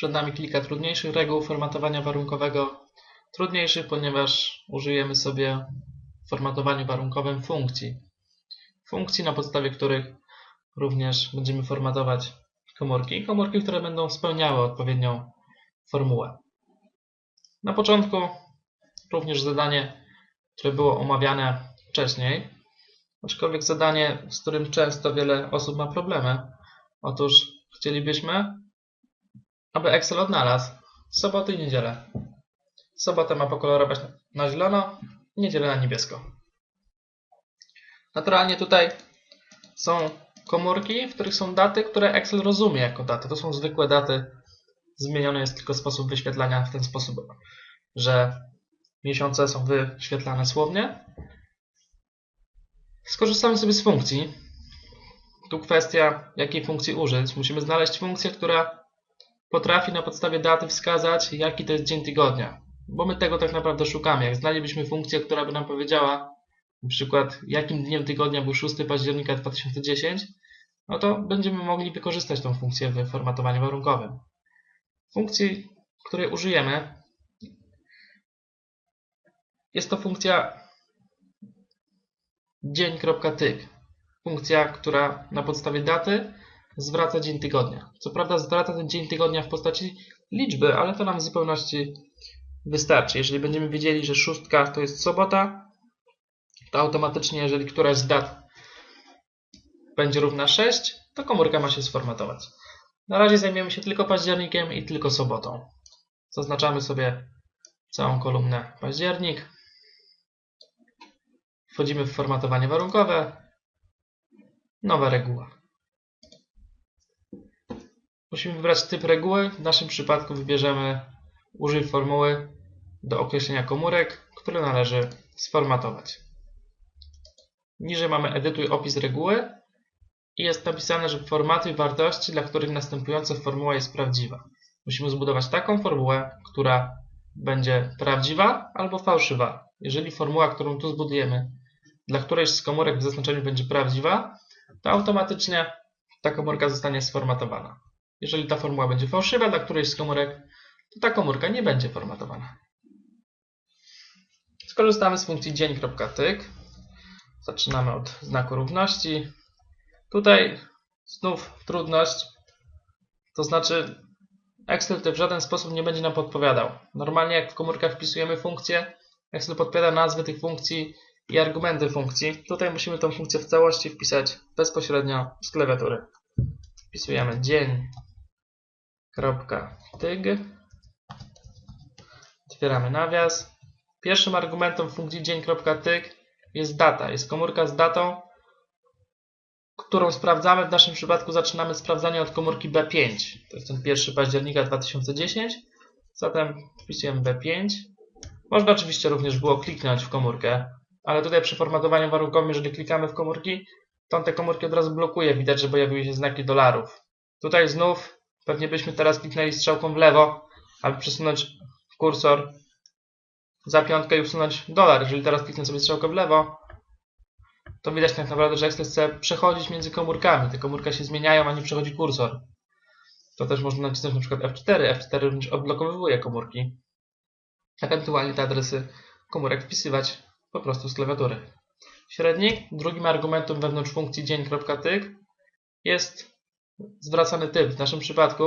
przed nami kilka trudniejszych reguł formatowania warunkowego. Trudniejszych, ponieważ użyjemy sobie w formatowaniu warunkowym funkcji. Funkcji, na podstawie których również będziemy formatować komórki. Komórki, które będą spełniały odpowiednią formułę. Na początku również zadanie, które było omawiane wcześniej, aczkolwiek zadanie, z którym często wiele osób ma problemy. Otóż chcielibyśmy, aby Excel odnalazł soboty i niedzielę. Sobotę ma pokolorować na zielono, niedzielę na niebiesko. Naturalnie tutaj są komórki, w których są daty, które Excel rozumie jako daty. To są zwykłe daty. Zmieniony jest tylko sposób wyświetlania w ten sposób, że miesiące są wyświetlane słownie. Skorzystamy sobie z funkcji. Tu kwestia, jakiej funkcji użyć. Musimy znaleźć funkcję, która potrafi na podstawie daty wskazać, jaki to jest dzień tygodnia. Bo my tego tak naprawdę szukamy. Jak znaleźlibyśmy funkcję, która by nam powiedziała, na przykład jakim dniem tygodnia był 6 października 2010, no to będziemy mogli wykorzystać tą funkcję w formatowaniu warunkowym. Funkcji, której użyjemy, jest to funkcja dzień.tyk. Funkcja, która na podstawie daty zwraca dzień tygodnia. Co prawda zwraca ten dzień tygodnia w postaci liczby, ale to nam w zupełności wystarczy. Jeżeli będziemy wiedzieli, że szóstka to jest sobota, to automatycznie, jeżeli któraś z dat będzie równa 6, to komórka ma się sformatować. Na razie zajmiemy się tylko październikiem i tylko sobotą. Zaznaczamy sobie całą kolumnę październik. Wchodzimy w formatowanie warunkowe. Nowa reguła. Musimy wybrać typ reguły. W naszym przypadku wybierzemy użyj formuły do określenia komórek, które należy sformatować. Niżej mamy edytuj opis reguły i jest napisane, że formaty wartości, dla których następująca formuła jest prawdziwa. Musimy zbudować taką formułę, która będzie prawdziwa albo fałszywa. Jeżeli formuła, którą tu zbudujemy, dla którejś z komórek w zaznaczeniu będzie prawdziwa, to automatycznie ta komórka zostanie sformatowana. Jeżeli ta formuła będzie fałszywa dla którejś z komórek, to ta komórka nie będzie formatowana. Skorzystamy z funkcji dzień.tyk. Zaczynamy od znaku równości. Tutaj znów trudność, to znaczy Excel w żaden sposób nie będzie nam podpowiadał. Normalnie jak w komórkach wpisujemy funkcję, Excel podpowiada nazwy tych funkcji i argumenty funkcji. Tutaj musimy tą funkcję w całości wpisać bezpośrednio z klawiatury. Wpisujemy dzień.tyg Otwieramy nawias. Pierwszym argumentem funkcji dzień.tyg jest data. Jest komórka z datą, którą sprawdzamy. W naszym przypadku zaczynamy sprawdzanie od komórki B5. To jest ten 1 października 2010. Zatem wpisujemy B5. Można oczywiście również było kliknąć w komórkę, ale tutaj przy formatowaniu warunkowym, jeżeli klikamy w komórki, to on te komórki od razu blokuje. Widać, że pojawiły się znaki dolarów. Tutaj znów pewnie byśmy teraz kliknęli strzałką w lewo, aby przesunąć kursor za piątkę i usunąć dolar. Jeżeli teraz kliknę sobie strzałkę w lewo, to widać tak naprawdę, że Excel chce przechodzić między komórkami. Te komórki się zmieniają, a nie przechodzi kursor. To też można nacisnąć na przykład F4. F4 również odblokowuje komórki. Ewentualnie te adresy komórek wpisywać po prostu z klawiatury. Średnik, drugim argumentem wewnątrz funkcji dzień.tyk jest zwracany typ. W naszym przypadku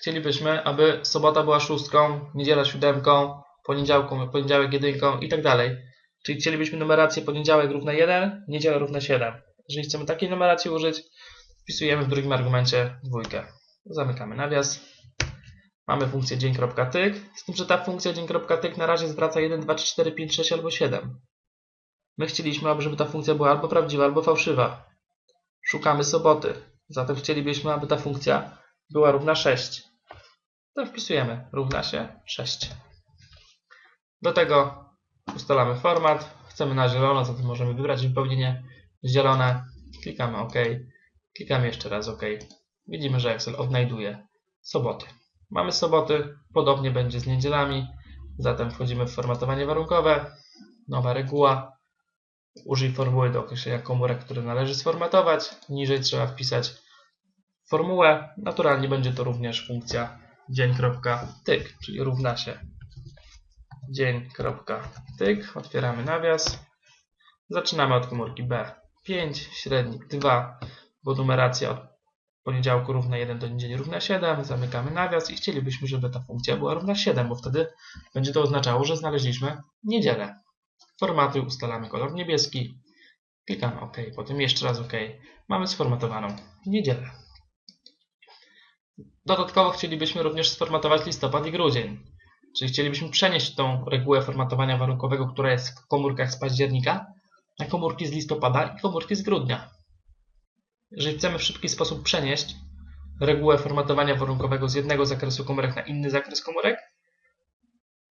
chcielibyśmy, aby sobota była szóstką, niedziela siódemką, poniedziałką, poniedziałek jedynką i tak dalej. Czyli chcielibyśmy numerację poniedziałek równa 1, niedziela równa 7. Jeżeli chcemy takiej numeracji użyć, wpisujemy w drugim argumencie dwójkę. Zamykamy nawias. Mamy funkcję dzień.tyk, z tym, że ta funkcja dzień.tyk na razie zwraca 1, 2, 3, 4, 5, 6 albo 7. My chcieliśmy, żeby ta funkcja była albo prawdziwa, albo fałszywa. Szukamy soboty, zatem chcielibyśmy, aby ta funkcja była równa 6. To wpisujemy równa się 6. Do tego ustalamy format. Chcemy na zielono, zatem możemy wybrać wypełnienie zielone. Klikamy OK. Klikamy jeszcze raz OK. Widzimy, że Excel odnajduje soboty. Mamy soboty, podobnie będzie z niedzielami. Zatem wchodzimy w formatowanie warunkowe. Nowa reguła. Użyj formuły do określenia komórek, które należy sformatować. Niżej trzeba wpisać formułę. Naturalnie będzie to również funkcja dzień.tyk, czyli równa się dzień.tyk, otwieramy nawias, zaczynamy od komórki B5, średnik 2, bo numeracja od poniedziałku równa 1 do niedzieli równa 7, zamykamy nawias i chcielibyśmy, żeby ta funkcja była równa 7, bo wtedy będzie to oznaczało, że znaleźliśmy niedzielę. Formatuj, ustalamy kolor niebieski, klikamy OK, potem jeszcze raz OK. Mamy sformatowaną niedzielę. Dodatkowo chcielibyśmy również sformatować listopad i grudzień. Czyli chcielibyśmy przenieść tą regułę formatowania warunkowego, która jest w komórkach z października, na komórki z listopada i komórki z grudnia. Jeżeli chcemy w szybki sposób przenieść regułę formatowania warunkowego z jednego zakresu komórek na inny zakres komórek,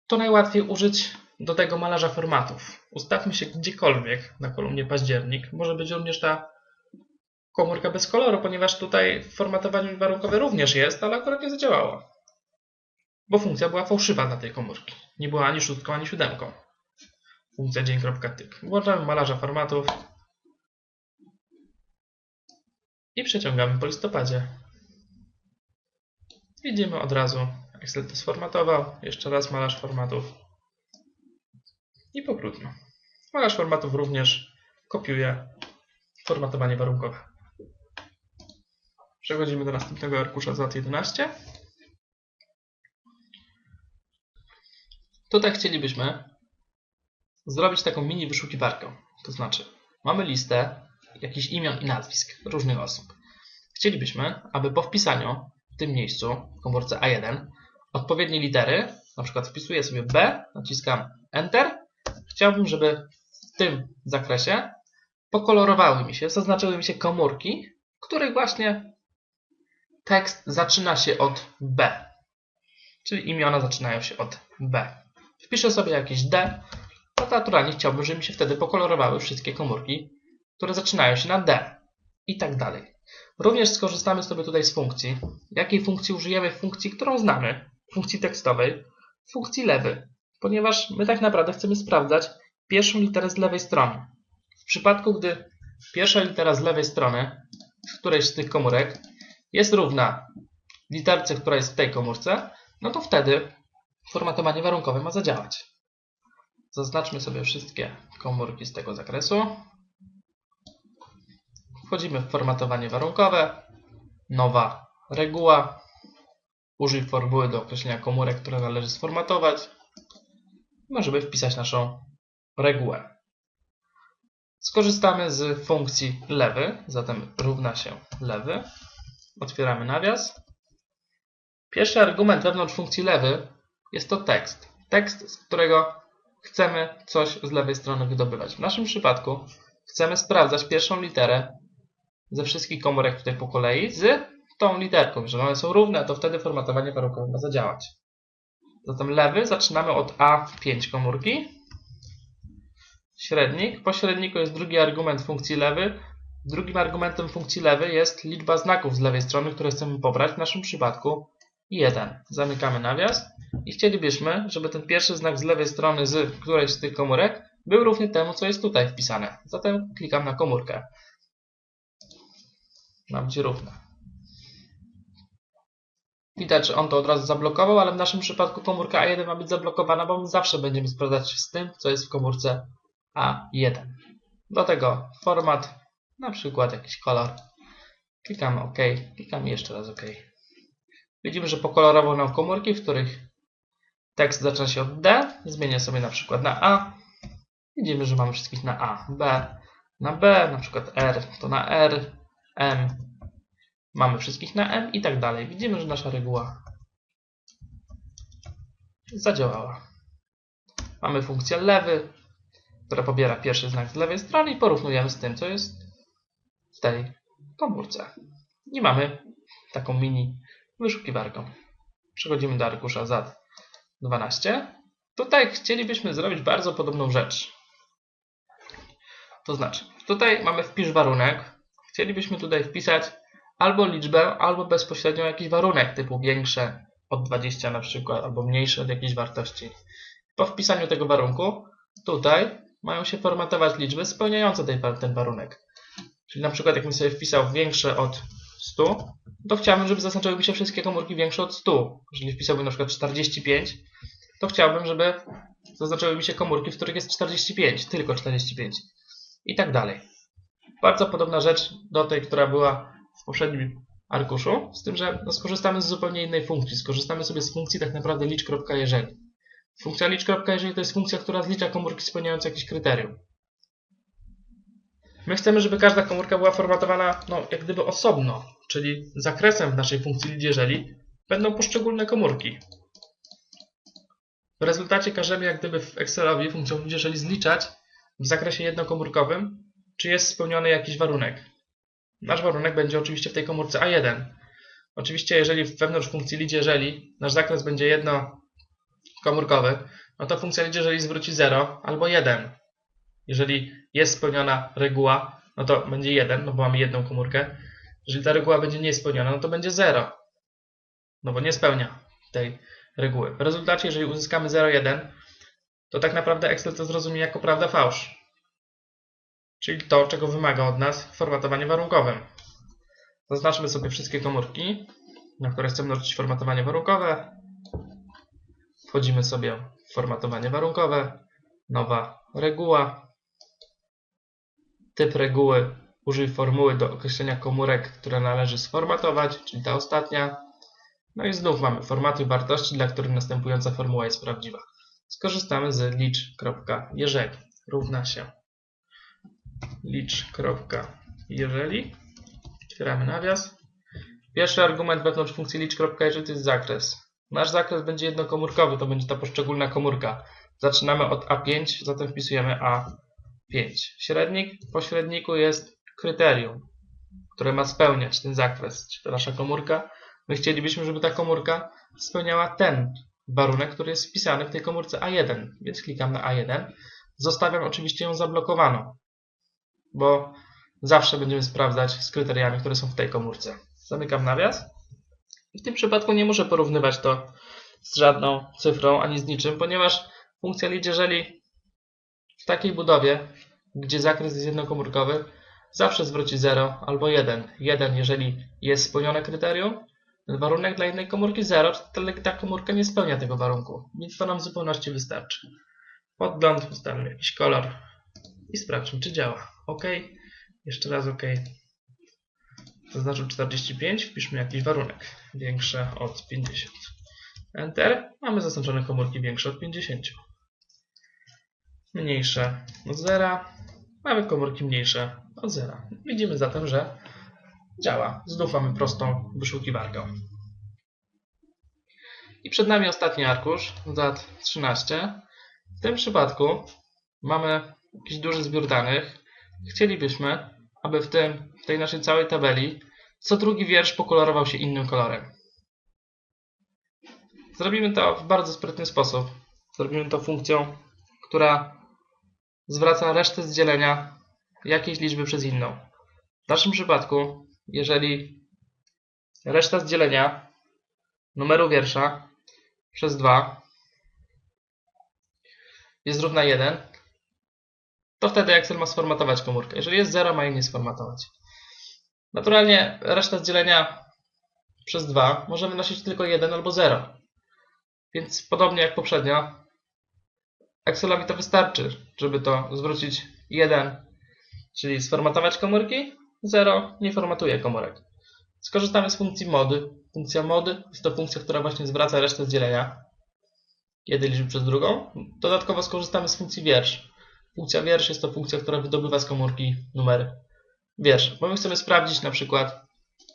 to najłatwiej użyć do tego malarza formatów. Ustawmy się gdziekolwiek na kolumnie październik. Może być również ta komórka bez koloru, ponieważ tutaj formatowaniu warunkowe również jest, ale akurat nie zadziałało. Bo funkcja była fałszywa dla tej komórki. Nie była ani szóstką, ani siódemką. Funkcja dzień.tyk. Włączamy malarza formatów i przeciągamy po listopadzie. Widzimy od razu, Excel to sformatował. Jeszcze raz malarz formatów i pokrutno. Malarz formatów również kopiuje formatowanie warunkowe. Przechodzimy do następnego arkusza z lat 11. Tutaj chcielibyśmy zrobić taką mini wyszukiwarkę. To znaczy, mamy listę jakichś imion i nazwisk różnych osób. Chcielibyśmy, aby po wpisaniu w tym miejscu, w komórce A1, odpowiednie litery, na przykład wpisuję sobie B, naciskam Enter. Chciałbym, żeby w tym zakresie pokolorowały mi się, zaznaczyły mi się komórki, których właśnie tekst zaczyna się od B. Czyli imiona zaczynają się od B. Wpiszę sobie jakieś D, to naturalnie chciałbym, żeby mi się wtedy pokolorowały wszystkie komórki, które zaczynają się na D i tak dalej. Również skorzystamy sobie tutaj z funkcji. Jakiej funkcji użyjemy? Funkcji, którą znamy, funkcji tekstowej, funkcji lewy, ponieważ my tak naprawdę chcemy sprawdzać pierwszą literę z lewej strony. W przypadku, gdy pierwsza litera z lewej strony w którejś z tych komórek jest równa literce, która jest w tej komórce, no to wtedy formatowanie warunkowe ma zadziałać. Zaznaczmy sobie wszystkie komórki z tego zakresu. Wchodzimy w formatowanie warunkowe, nowa reguła, użyj formuły do określenia komórek, które należy sformatować. Możemy wpisać naszą regułę. Skorzystamy z funkcji lewy, zatem równa się lewy. Otwieramy nawias. Pierwszy argument wewnątrz funkcji lewy jest to tekst. Tekst, z którego chcemy coś z lewej strony wydobywać. W naszym przypadku chcemy sprawdzać pierwszą literę ze wszystkich komórek tutaj po kolei z tą literką. Jeżeli one są równe, to wtedy formatowanie warunkowe ma zadziałać. Zatem lewy zaczynamy od A5 komórki. Średnik. Po średniku jest drugi argument funkcji lewy. Drugim argumentem funkcji lewy jest liczba znaków z lewej strony, które chcemy pobrać. W naszym przypadku 1. Zamykamy nawias i chcielibyśmy, żeby ten pierwszy znak z lewej strony z którejś z tych komórek był równy temu, co jest tutaj wpisane. Zatem klikam na komórkę. Ma być równa. Widać, że on to od razu zablokował, ale w naszym przypadku komórka A1 ma być zablokowana, bo my zawsze będziemy sprawdzać z tym, co jest w komórce A1. Do tego format, na przykład jakiś kolor. Klikamy OK, klikamy jeszcze raz OK. Widzimy, że pokolorował nam komórki, w których tekst zaczyna się od D. Zmienię sobie na przykład na A. Widzimy, że mamy wszystkich na A, B, na B, na przykład R to na R, M. Mamy wszystkich na M i tak dalej. Widzimy, że nasza reguła zadziałała. Mamy funkcję lewy, która pobiera pierwszy znak z lewej strony i porównujemy z tym, co jest w tej komórce. I mamy taką mini wyszukiwarką. Przechodzimy do arkusza ZAD 12. Tutaj chcielibyśmy zrobić bardzo podobną rzecz. To znaczy, tutaj mamy wpisz warunek. Chcielibyśmy tutaj wpisać albo liczbę, albo bezpośrednio jakiś warunek typu większe od 20 na przykład, albo mniejsze od jakiejś wartości. Po wpisaniu tego warunku tutaj mają się formatować liczby spełniające ten warunek. Czyli na przykład jakbym sobie wpisał większe od 100, to chciałbym, żeby zaznaczały mi się wszystkie komórki większe od 100. Jeżeli wpisałbym na przykład 45, to chciałbym, żeby zaznaczyły mi się komórki, w których jest 45, tylko 45 i tak dalej. Bardzo podobna rzecz do tej, która była w poprzednim arkuszu, z tym, że no, skorzystamy z zupełnie innej funkcji. Skorzystamy sobie z funkcji tak naprawdę licz.jeżeli. Funkcja licz.jeżeli to jest funkcja, która zlicza komórki spełniające jakieś kryterium. My chcemy, żeby każda komórka była formatowana no, jak gdyby osobno, czyli zakresem w naszej funkcji liczb jeżeli będą poszczególne komórki. W rezultacie każemy jak gdyby w Excelowi funkcją liczb jeżeli zliczać w zakresie jednokomórkowym, czy jest spełniony jakiś warunek. Nasz warunek będzie oczywiście w tej komórce A1. Oczywiście jeżeli wewnątrz funkcji liczb jeżeli nasz zakres będzie jednokomórkowy, no to funkcja liczb jeżeli zwróci 0 albo 1. Jeżeli jest spełniona reguła, no to będzie 1, no bo mamy jedną komórkę. Jeżeli ta reguła będzie niespełniona, no to będzie 0. No bo nie spełnia tej reguły. W rezultacie, jeżeli uzyskamy 0,1, to tak naprawdę Excel to zrozumie jako prawda fałsz. Czyli to, czego wymaga od nas formatowanie warunkowym. Zaznaczmy sobie wszystkie komórki, na które chcemy narzucić formatowanie warunkowe. Wchodzimy sobie w formatowanie warunkowe, nowa reguła, typ reguły, użyj formuły do określenia komórek, które należy sformatować, czyli ta ostatnia. No i znów mamy formatuj wartości, dla których następująca formuła jest prawdziwa. Skorzystamy z licz.jeżeli równa się licz.jeżeli otwieramy nawias. Pierwszy argument wewnątrz funkcji licz.jeżeli to jest zakres. Nasz zakres będzie jednokomórkowy, to będzie ta poszczególna komórka. Zaczynamy od A5, zatem wpisujemy A5. Średnik po średniku jest kryterium, które ma spełniać ten zakres, czy to nasza komórka. My chcielibyśmy, żeby ta komórka spełniała ten warunek, który jest wpisany w tej komórce A1, więc klikam na A1. Zostawiam oczywiście ją zablokowaną, bo zawsze będziemy sprawdzać z kryteriami, które są w tej komórce. Zamykam nawias. I w tym przypadku nie muszę porównywać to z żadną cyfrą ani z niczym, ponieważ funkcja liczb, jeżeli w takiej budowie, gdzie zakres jest jednokomórkowy, zawsze zwróci 0 albo 1. 1, jeżeli jest spełnione kryterium, warunek dla jednej komórki 0, to ta komórka nie spełnia tego warunku, więc to nam w zupełności wystarczy. Podgląd, ustalmy jakiś kolor i sprawdźmy, czy działa. OK, jeszcze raz OK. Zaznaczył 45, wpiszmy jakiś warunek. Większe od 50. Enter. Mamy zaznaczone komórki większe od 50. Mniejsze od 0. Mamy komórki mniejsze od 0. Widzimy zatem, że działa. Znów mamy prostą wyszukiwarkę. I przed nami ostatni arkusz, dat 13. W tym przypadku mamy jakiś duży zbiór danych. Chcielibyśmy, aby w, tym, w tej naszej całej tabeli co drugi wiersz pokolorował się innym kolorem. Zrobimy to w bardzo sprytny sposób. Zrobimy to funkcją, która zwraca resztę z dzielenia jakiejś liczby przez inną. W naszym przypadku, jeżeli reszta z dzielenia numeru wiersza przez 2 jest równa 1, to wtedy Excel ma sformatować komórkę. Jeżeli jest 0, ma jej nie sformatować. Naturalnie reszta z dzielenia przez 2 może wynosić tylko 1 albo 0. Więc podobnie jak poprzednio, Excelowi to wystarczy, żeby to zwrócić 1, czyli sformatować komórki, 0 nie formatuje komórek. Skorzystamy z funkcji mody. Funkcja mody jest to funkcja, która właśnie zwraca resztę dzielenia, kiedy liczby przez drugą. Dodatkowo skorzystamy z funkcji wiersz. Funkcja wiersz jest to funkcja, która wydobywa z komórki numer wiersz. Bo my chcemy sprawdzić na przykład,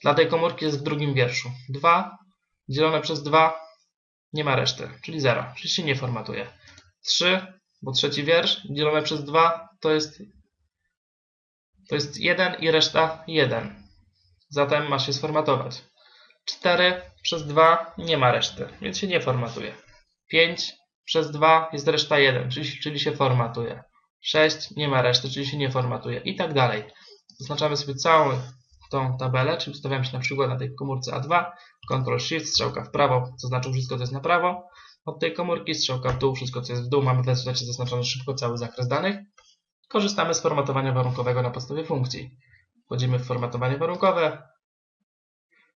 dla tej komórki jest w drugim wierszu 2 dzielone przez 2 nie ma reszty, czyli 0, czyli się nie formatuje. 3, bo trzeci wiersz dzielone przez 2 to jest, to jest 1 i reszta 1. Zatem ma się sformatować. 4 przez 2 nie ma reszty, więc się nie formatuje. 5 przez 2 jest reszta 1, czyli, czyli się formatuje. 6 nie ma reszty, czyli się nie formatuje i tak dalej. Zaznaczamy sobie całą tą tabelę, czyli ustawiamy się na przykład na tej komórce A2, Ctrl Shift, strzałka w prawo, zaznaczył wszystko, co jest na prawo od tej komórki, strzałka w dół, wszystko, co jest w dół, mamy w rezultacie zaznaczony szybko cały zakres danych. Korzystamy z formatowania warunkowego na podstawie funkcji. Wchodzimy w formatowanie warunkowe,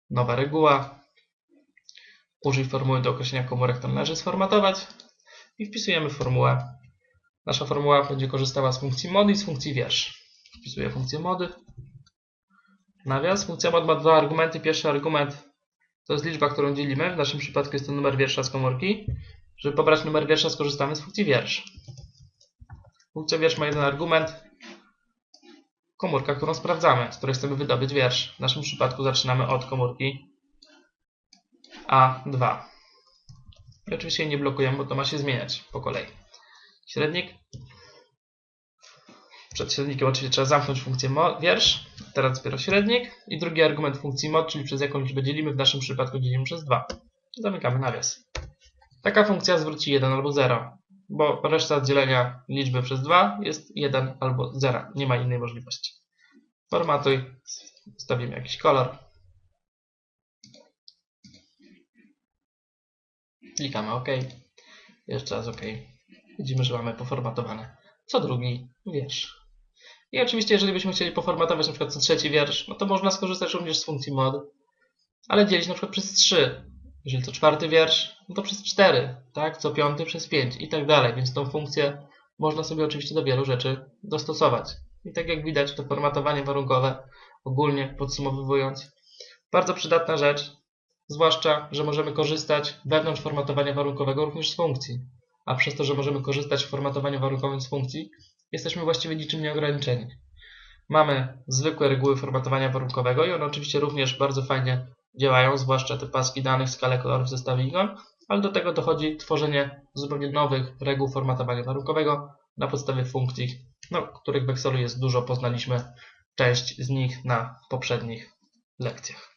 nowa reguła. Użyj formuły do określenia komórek, które należy sformatować i wpisujemy formułę. Nasza formuła będzie korzystała z funkcji mody i z funkcji wiersz. Wpisuję funkcję mody. Nawias. Funkcja mod ma dwa argumenty. Pierwszy argument to jest liczba, którą dzielimy. W naszym przypadku jest to numer wiersza z komórki. Żeby pobrać numer wiersza, skorzystamy z funkcji wiersz. Funkcja wiersz ma jeden argument. Komórka, którą sprawdzamy, z której chcemy wydobyć wiersz. W naszym przypadku zaczynamy od komórki A2. I oczywiście nie blokujemy, bo to ma się zmieniać po kolei. Średnik. Przed średnikiem oczywiście trzeba zamknąć funkcję wiersz. Teraz dopiero średnik. I drugi argument funkcji mod, czyli przez jaką liczbę dzielimy. W naszym przypadku dzielimy przez 2. Zamykamy nawias. Taka funkcja zwróci 1 albo 0, bo reszta dzielenia liczby przez 2 jest 1 albo 0. Nie ma innej możliwości. Formatuj. Wstawimy jakiś kolor. Klikamy OK. Jeszcze raz OK. Widzimy, że mamy poformatowane co drugi wiersz. I oczywiście, jeżeli byśmy chcieli poformatować na przykład co trzeci wiersz, no to można skorzystać również z funkcji mod, ale dzielić na przykład przez 3. Jeżeli to czwarty wiersz, no to przez 4, tak? Co piąty przez 5 i tak dalej. Więc tą funkcję można sobie oczywiście do wielu rzeczy dostosować. I tak jak widać, to formatowanie warunkowe, ogólnie podsumowując, bardzo przydatna rzecz, zwłaszcza, że możemy korzystać wewnątrz formatowania warunkowego również z funkcji. A przez to, że możemy korzystać w formatowaniu warunkowym z funkcji, jesteśmy właściwie niczym nieograniczeni. Mamy zwykłe reguły formatowania warunkowego i one oczywiście również bardzo fajnie działają, zwłaszcza te paski danych, skalę kolorów, zestaw ikon, ale do tego dochodzi tworzenie zupełnie nowych reguł formatowania warunkowego na podstawie funkcji, no, których w Excelu jest dużo, poznaliśmy część z nich na poprzednich lekcjach.